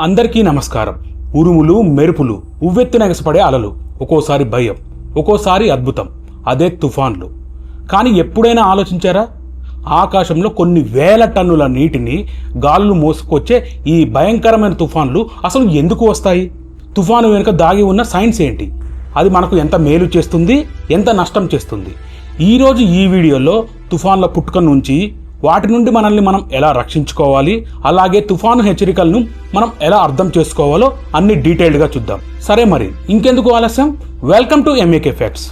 అందరికీ నమస్కారం. ఉరుములు మెరుపులు ఉవ్వెత్తున ఎగసపడే అలలు ఒక్కోసారి భయం ఒక్కోసారి అద్భుతం అదే తుఫాన్లు. కానీ ఎప్పుడైనా ఆలోచించారా? ఆకాశంలో కొన్ని వేల టన్నుల నీటిని గాలులు మోసుకొచ్చే ఈ భయంకరమైన తుఫాన్లు అసలు ఎందుకు వస్తాయి? తుఫాను వెనుక దాగి ఉన్న సైన్స్ ఏంటి? అది మనకు ఎంత మేలు చేస్తుంది? ఎంత నష్టం చేస్తుంది? ఈరోజు ఈ వీడియోలో తుఫాన్ల పుట్టుక నుంచి వాటి నుండి మనల్ని మనం ఎలా రక్షించుకోవాలి? అలాగే తుఫాను హెచ్చరికలను మనం ఎలా అర్థం చేసుకోవాలో అన్ని డీటెయిల్డ్గా చూద్దాం. సరే మరి ఇంకెందుకు ఆలస్యం? వెల్కమ్ టు ఎంఏకే ఫ్యాక్ట్స్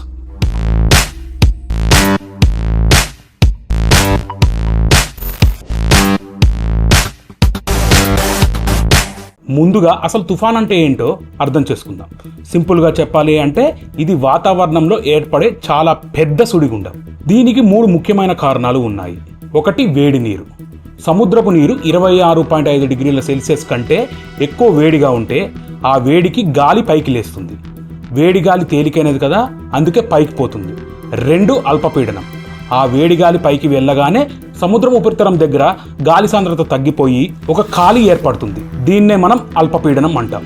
ముందుగా అసలు తుఫాన్ అంటే ఏంటో అర్థం చేసుకుందాం. సింపుల్గా చెప్పాలి అంటే ఇది వాతావరణంలో ఏర్పడే చాలా పెద్ద సుడిగుండం. దీనికి మూడు ముఖ్యమైన కారణాలు ఉన్నాయి. ఒకటి వేడి నీరు. సముద్రపు నీరు ఇరవై ఆరు పాయింట్ ఐదు డిగ్రీల సెల్సియస్ కంటే ఎక్కువ వేడిగా ఉంటే ఆ వేడికి గాలి పైకి లేస్తుంది. వేడి గాలి తేలికైనది కదా అందుకే పైకి పోతుంది. రెండు అల్పపీడనం. ఆ వేడి గాలి పైకి వెళ్ళగానే సముద్రం ఉపరితలం దగ్గర గాలి సాంద్రత తగ్గిపోయి ఒక ఖాళీ ఏర్పడుతుంది. దీన్నే మనం అల్పపీడనం అంటాం.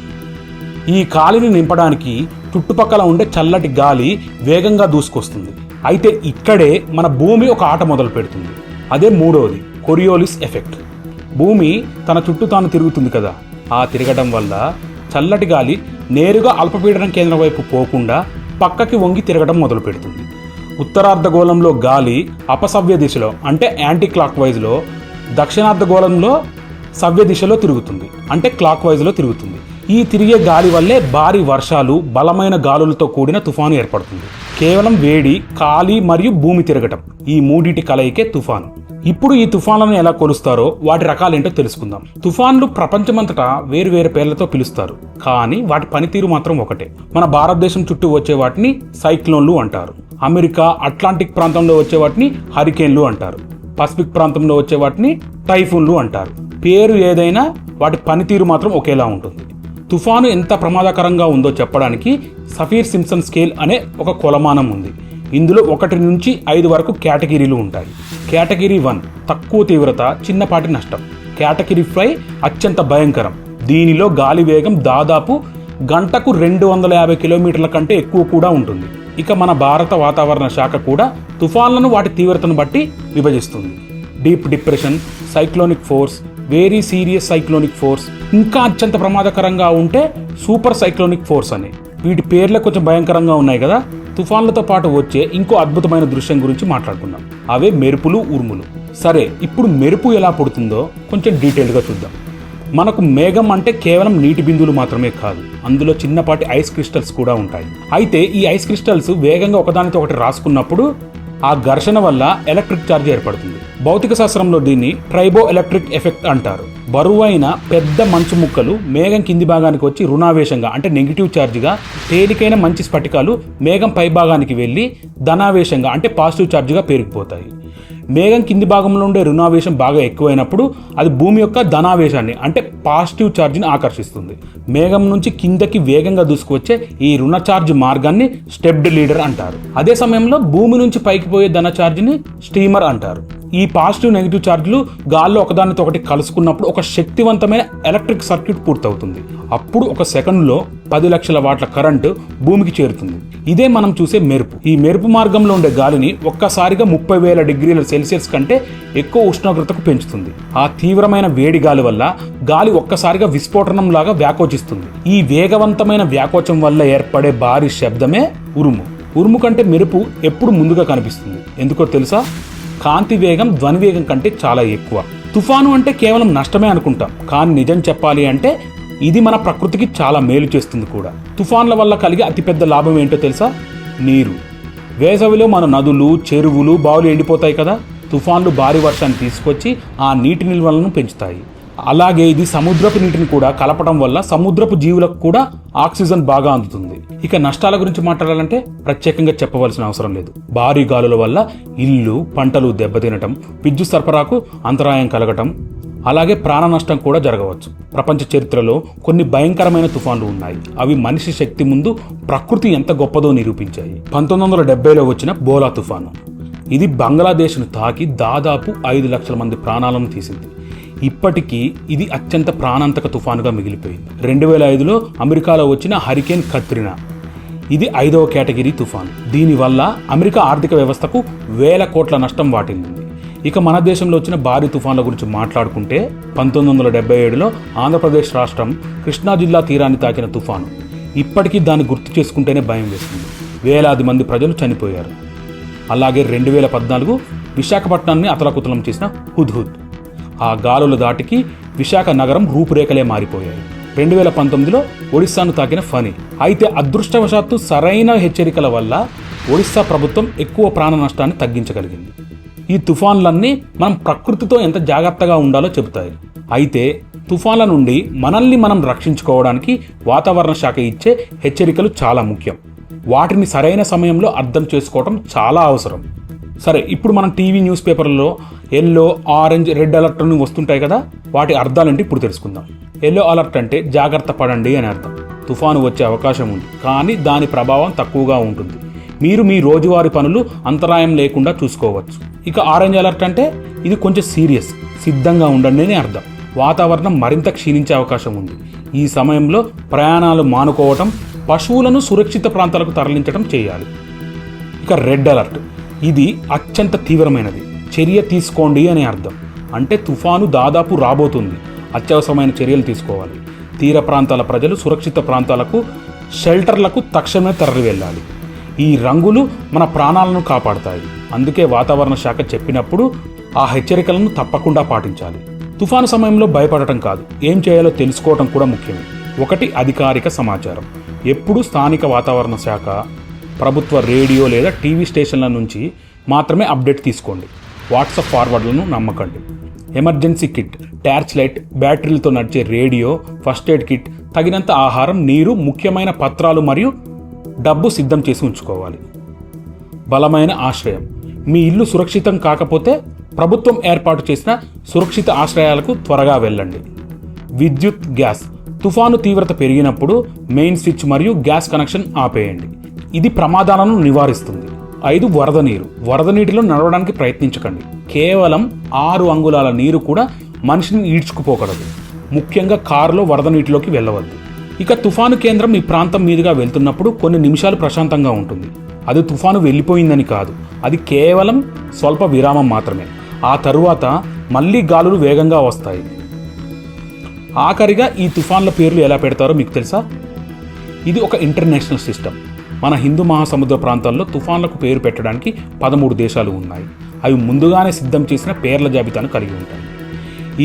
ఈ ఖాళీని నింపడానికి చుట్టుపక్కల ఉండే చల్లటి గాలి వేగంగా దూసుకొస్తుంది. అయితే ఇక్కడే మన భూమి ఒక ఆట మొదలు పెడుతుంది అదే మూడవది కొరియోలిస్ ఎఫెక్ట్. భూమి తన చుట్టూ తాను తిరుగుతుంది కదా ఆ తిరగడం వల్ల చల్లటి గాలి నేరుగా అల్పపీడనం కేంద్రం వైపు పోకుండా పక్కకి వంగి తిరగడం మొదలు పెడుతుంది. ఉత్తరార్ధగోళంలో గాలి అపసవ్య దిశలో అంటే యాంటీ క్లాక్ వైజ్లో దక్షిణార్ధగోళంలో సవ్య దిశలో తిరుగుతుంది అంటే క్లాక్ వైజ్లో తిరుగుతుంది. ఈ తిరిగే గాలి వల్లే భారీ వర్షాలు బలమైన గాలులతో కూడిన తుఫాను ఏర్పడుతుంది. కేవలం వేడి కాలి మరియు భూమి తిరగటం ఈ మూడిటి కలయికే తుఫాను. ఇప్పుడు ఈ తుఫాన్లను ఎలా కొలుస్తారో వాటి రకాలేంటో తెలుసుకుందాం. తుఫాన్లు ప్రపంచమంతటా వేరు వేరు పేర్లతో పిలుస్తారు. కానీ వాటి పనితీరు మాత్రం ఒకటే. మన భారతదేశం చుట్టూ వచ్చే వాటిని సైక్లోన్లు అంటారు. అమెరికా అట్లాంటిక్ ప్రాంతంలో వచ్చే వాటిని హరికేన్లు అంటారు. పసిఫిక్ ప్రాంతంలో వచ్చే వాటిని టైఫూన్లు అంటారు. పేరు ఏదైనా వాటి పనితీరు మాత్రం ఒకేలా ఉంటుంది. తుఫాను ఎంత ప్రమాదకరంగా ఉందో చెప్పడానికి సఫీర్ సిమ్సన్ స్కేల్ అనే ఒక కొలమానం ఉంది. ఇందులో ఒకటి నుంచి ఐదు వరకు కేటగిరీలు ఉంటాయి. కేటగిరీ వన్ తక్కువ తీవ్రత చిన్నపాటి నష్టం. కేటగిరీ ఫైవ్ అత్యంత భయంకరం. దీనిలో గాలి వేగం దాదాపు గంటకు రెండు వందల యాభై కిలోమీటర్ల కంటే ఎక్కువ కూడా ఉంటుంది. ఇక మన భారత వాతావరణ శాఖ కూడా తుఫాన్లను వాటి తీవ్రతను బట్టి విభజిస్తుంది. Deep depression cyclonic force very serious cyclonic force ఇంకా అత్యంత ప్రమాదకరంగా ఉంటే సూపర్ సైక్లోనిక్ ఫోర్స్ అని. వీటి పేర్లే కొంచెం భయంకరంగా ఉన్నాయి కదా? తుఫాన్లతో పాటు వచ్చే ఇంకో అద్భుతమైన దృశ్యం గురించి మాట్లాడుకుందాం. అవే మెరుపులు ఉరుములు. సరే ఇప్పుడు మెరుపు ఎలా పుడుతుందో కొంచెం డీటెయిల్గా చూద్దాం. మనకు మేఘం అంటే కేవలం నీటి బిందువులు మాత్రమే కాదు అందులో చిన్నపాటి ఐస్ క్రిస్టల్స్ కూడా ఉంటాయి. అయితే ఈ ఐస్ క్రిస్టల్స్ వేగంగా ఒకదానితో ఒకటి రాసుకున్నప్పుడు ఆ ఘర్షణ వల్ల ఎలక్ట్రిక్ ఛార్జ్ ఏర్పడుతుంది. భౌతిక శాస్త్రంలో దీన్ని ట్రైబో ఎలక్ట్రిక్ ఎఫెక్ట్ అంటారు. బరువైన పెద్ద మంచు ముక్కలు మేఘం కింది భాగానికి వచ్చి రుణావేశంగా అంటే నెగిటివ్ ఛార్జ్గా తేలికైన మంచి స్ఫటికాలు మేఘం పై భాగానికి వెళ్ళి ధనావేశంగా అంటే పాజిటివ్ ఛార్జ్గా పేరుకుపోతాయి. మేఘం కింది భాగంలో ఉండే రుణావేశం బాగా ఎక్కువైనప్పుడు అది భూమి యొక్క ధనావేశాన్ని అంటే పాజిటివ్ ఛార్జ్ని ఆకర్షిస్తుంది. మేఘం నుంచి కిందకి వేగంగా దూసుకువచ్చే ఈ రుణ ఛార్జ్ మార్గాన్ని స్టెప్డ్ లీడర్ అంటారు. అదే సమయంలో భూమి నుంచి పైకి పోయే ధన ఛార్జ్ని స్టీమర్ అంటారు. ఈ పాజిటివ్ నెగిటివ్ ఛార్జ్లు గాల్లో ఒకదానితో ఒకటి కలుసుకున్నప్పుడు ఒక శక్తివంతమైన ఎలక్ట్రిక్ సర్క్యూట్ పూర్తవుతుంది. అప్పుడు ఒక సెకండ్లో పది లక్షల వాట్ల కరెంటు భూమికి చేరుతుంది. ఇదే మనం చూసే మెరుపు. ఈ మెరుపు మార్గంలో ఉండే గాలిని ఒక్కసారిగా ముప్పై వేల డిగ్రీల సెల్సియస్ కంటే ఎక్కువ ఉష్ణోగ్రతకు పెంచుతుంది. ఆ తీవ్రమైన వేడి గాలి వల్ల గాలి ఒక్కసారిగా విస్ఫోటనం లాగా వ్యాకోచిస్తుంది. ఈ వేగవంతమైన వ్యాకోచం వల్ల ఏర్పడే భారీ శబ్దమే ఉరుము. ఉరుము కంటే మెరుపు ఎప్పుడు ముందుగా కనిపిస్తుంది? ఎందుకో తెలుసా? కాంతి వేగం ధ్వని వేగం కంటే చాలా ఎక్కువ. తుఫాను అంటే కేవలం నష్టమే అనుకుంటాం. కానీ నిజం చెప్పాలి అంటే ఇది మన ప్రకృతికి చాలా మేలు చేస్తుంది కూడా. తుఫాన్ల వల్ల కలిగే అతిపెద్ద లాభం ఏంటో తెలుసా? నీరు. వేసవిలో మన నదులు చెరువులు బావులు ఎండిపోతాయి కదా. తుఫాన్లు భారీ వర్షాన్ని తీసుకొచ్చి ఆ నీటి నిల్వలను పెంచుతాయి. అలాగే ఇది సముద్రపు నీటిని కూడా కలపడం వల్ల సముద్రపు జీవులకు కూడా ఆక్సిజన్ బాగా అందుతుంది. ఇక నష్టాల గురించి మాట్లాడాలంటే ప్రత్యేకంగా చెప్పవలసిన అవసరం లేదు. భారీ గాలుల వల్ల ఇల్లు పంటలు దెబ్బతినటం విద్యుత్ సరఫరాకు అంతరాయం కలగటం అలాగే ప్రాణ నష్టం కూడా జరగవచ్చు. ప్రపంచ చరిత్రలో కొన్ని భయంకరమైన తుఫాన్లు ఉన్నాయి. అవి మనిషి శక్తి ముందు ప్రకృతి ఎంత గొప్పదో నిరూపించాయి. పంతొమ్మిది వందల డెబ్బైలో వచ్చిన బోలా తుఫాను. ఇది బంగ్లాదేశ్ను తాకి దాదాపు ఐదు లక్షల మంది ప్రాణాలను తీసింది. ఇప్పటికీ ఇది అత్యంత ప్రాణాంతక తుఫానుగా మిగిలిపోయింది. రెండు వేల ఐదులో అమెరికాలో వచ్చిన హరికేన్ కత్రినా. ఇది ఐదవ కేటగిరీ తుఫాను. దీనివల్ల అమెరికా ఆర్థిక వ్యవస్థకు వేల కోట్ల నష్టం వాటిల్లింది. ఇక మన దేశంలో వచ్చిన భారీ తుఫాన్ల గురించి మాట్లాడుకుంటే పంతొమ్మిది వందల డెబ్బై ఏడులో ఆంధ్రప్రదేశ్ రాష్ట్రం కృష్ణా జిల్లా తీరాన్ని తాకిన తుఫాను. ఇప్పటికీ దాన్ని గుర్తు చేసుకుంటేనే భయం వేస్తుంది. వేలాది మంది ప్రజలు చనిపోయారు. అలాగే రెండు వేల పద్నాలుగు విశాఖపట్నాన్ని అతలకుతలం చేసిన హుద్హుద్. ఆ గాలుల దాటికి విశాఖ నగరం రూపురేఖలే మారిపోయాయి. రెండు వేల పంతొమ్మిదిలో ఒడిస్సాను తాకిన ఫని అయితే అదృష్టవశాత్తు సరైన హెచ్చరికల వల్ల ఒడిస్సా ప్రభుత్వం ఎక్కువ ప్రాణ నష్టాన్ని తగ్గించగలిగింది. ఈ తుఫాన్లన్నీ మనం ప్రకృతితో ఎంత జాగ్రత్తగా ఉండాలో చెబుతాయి. అయితే తుఫాన్ల నుండి మనల్ని మనం రక్షించుకోవడానికి వాతావరణ శాఖ ఇచ్చే హెచ్చరికలు చాలా ముఖ్యం. వాటిని సరైన సమయంలో అర్థం చేసుకోవడం చాలా అవసరం. సరే ఇప్పుడు మనం టీవీ న్యూస్ పేపర్లలో ఎల్లో ఆరెంజ్ రెడ్ అలర్ట్ అని వస్తుంటాయి కదా వాటి అర్థాలేంటి ఇప్పుడు తెలుసుకుందాం. ఎల్లో అలర్ట్ అంటే జాగ్రత్త పడండి అని అర్థం. తుఫాను వచ్చే అవకాశం ఉంది కానీ దాని ప్రభావం తక్కువగా ఉంటుంది. మీరు మీ రోజువారీ పనులు అంతరాయం లేకుండా చూసుకోవచ్చు. ఇక ఆరెంజ్ అలర్ట్ అంటే ఇది కొంచెం సీరియస్ సిద్ధంగా ఉండండి అని అర్థం. వాతావరణం మరింత క్షీణించే అవకాశం ఉంది. ఈ సమయంలో ప్రయాణాలు మానుకోవటం పశువులను సురక్షిత ప్రాంతాలకు తరలించడం చేయాలి. ఇక రెడ్ అలర్ట్. ఇది అత్యంత తీవ్రమైనది. చర్య తీసుకోండి అని అర్థం. అంటే తుఫాను దాదాపు రాబోతుంది. అత్యవసరమైన చర్యలు తీసుకోవాలి. తీర ప్రాంతాల ప్రజలు సురక్షిత ప్రాంతాలకు షెల్టర్లకు తక్షణమే తరలి వెళ్ళాలి. ఈ రంగులు మన ప్రాణాలను కాపాడతాయి. అందుకే వాతావరణ శాఖ చెప్పినప్పుడు ఆ హెచ్చరికలను తప్పకుండా పాటించాలి. తుఫాను సమయంలో భయపడటం కాదు. ఏం చేయాలో తెలుసుకోవటం కూడా ముఖ్యమే. ఒకటి అధికారిక సమాచారం. ఎప్పుడు స్థానిక వాతావరణ శాఖ ప్రభుత్వ రేడియో లేదా టీవీ స్టేషన్ల నుంచి మాత్రమే అప్డేట్ తీసుకోండి. వాట్సాప్ ఫార్వర్డ్లను నమ్మకండి. ఎమర్జెన్సీ కిట్ టార్చ్ లైట్ బ్యాటరీలతో నడిచే రేడియో ఫస్ట్ ఎయిడ్ కిట్ తగినంత ఆహారం నీరు ముఖ్యమైన పత్రాలు మరియు డబ్బు సిద్ధం చేసి ఉంచుకోవాలి. బలమైన ఆశ్రయం. మీ ఇల్లు సురక్షితం కాకపోతే ప్రభుత్వం ఏర్పాటు చేసిన సురక్షిత ఆశ్రయాలకు త్వరగా వెళ్ళండి. విద్యుత్ గ్యాస్. తుఫాను తీవ్రత పెరిగినప్పుడు మెయిన్ స్విచ్ మరియు గ్యాస్ కనెక్షన్ ఆపేయండి. ఇది ప్రమాదాలను నివారిస్తుంది. ఐదు వరద నీరు. వరద నీటిలో నడవడానికి ప్రయత్నించకండి. కేవలం ఆరు అంగుళాల నీరు కూడా మనిషిని ఈడ్చుకుపోకూడదు. ముఖ్యంగా కారులో వరద నీటిలోకి వెళ్ళవద్దు. ఇక తుఫాను కేంద్రం ఈ ప్రాంతం మీదుగా వెళ్తున్నప్పుడు కొన్ని నిమిషాలు ప్రశాంతంగా ఉంటుంది. అది తుఫాను వెళ్ళిపోయిందని కాదు. అది కేవలం స్వల్ప విరామం మాత్రమే. ఆ తరువాత మళ్ళీ గాలులు వేగంగా వస్తాయి. ఆఖరిగా ఈ తుఫాన్ల పేర్లు ఎలా పెడతారో మీకు తెలుసా? ఇది ఒక ఇంటర్నేషనల్ సిస్టమ్. మన హిందూ మహాసముద్ర ప్రాంతాల్లో తుఫాన్లకు పేరు పెట్టడానికి పదమూడు దేశాలు ఉన్నాయి. అవి ముందుగానే సిద్ధం చేసిన పేర్ల జాబితాను కలిగి ఉంటాయి.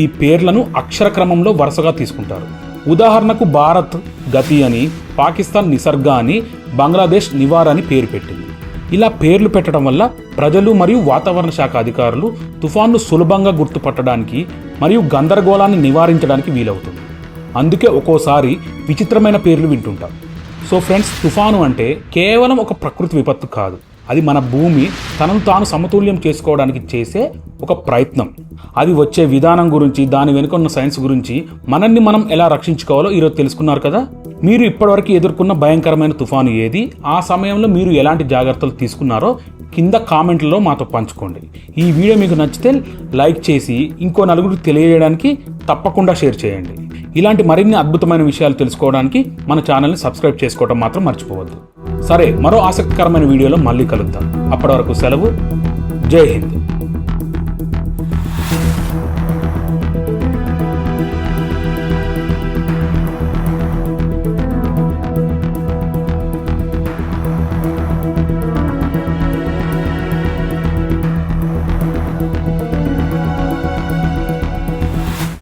ఈ పేర్లను అక్షర క్రమంలో వరుసగా తీసుకుంటారు. ఉదాహరణకు భారత్ గతి అని పాకిస్తాన్ నిసర్గ అని బంగ్లాదేశ్ నివార్ అని పేరు పెట్టింది. ఇలా పేర్లు పెట్టడం వల్ల ప్రజలు మరియు వాతావరణ శాఖ అధికారులు తుఫాన్ను సులభంగా గుర్తుపట్టడానికి మరియు గందరగోళాన్ని నివారించడానికి వీలవుతుంది. అందుకే ఒక్కోసారి విచిత్రమైన పేర్లు వింటుంటాం. సో ఫ్రెండ్స్ తుఫాను అంటే కేవలం ఒక ప్రకృతి విపత్తు కాదు. అది మన భూమి తనను తాను సమతుల్యం చేసుకోవడానికి చేసే ఒక ప్రయత్నం. అది వచ్చే విధానం గురించి దాని వెనుక ఉన్న సైన్స్ గురించి మనల్ని మనం ఎలా రక్షించుకోవాలో ఈరోజు తెలుసుకున్నారు కదా? మీరు ఇప్పటివరకు ఎదుర్కొన్న భయంకరమైన తుఫాను ఏది? ఆ సమయంలో మీరు ఎలాంటి జాగ్రత్తలు తీసుకున్నారో కింద కామెంట్లలో మాతో పంచుకోండి. ఈ వీడియో మీకు నచ్చితే లైక్ చేసి ఇంకో నలుగురికి తెలియజేయడానికి తప్పకుండా షేర్ చేయండి. ఇలాంటి మరిన్ని అద్భుతమైన విషయాలు తెలుసుకోవడానికి మన ఛానల్ని సబ్స్క్రైబ్ చేసుకోవడం మాత్రం మర్చిపోవద్దు. సరే మరో ఆసక్తికరమైన వీడియోలో మళ్ళీ కలుద్దాం. అప్పటి వరకు సెలవు. జై హింద్.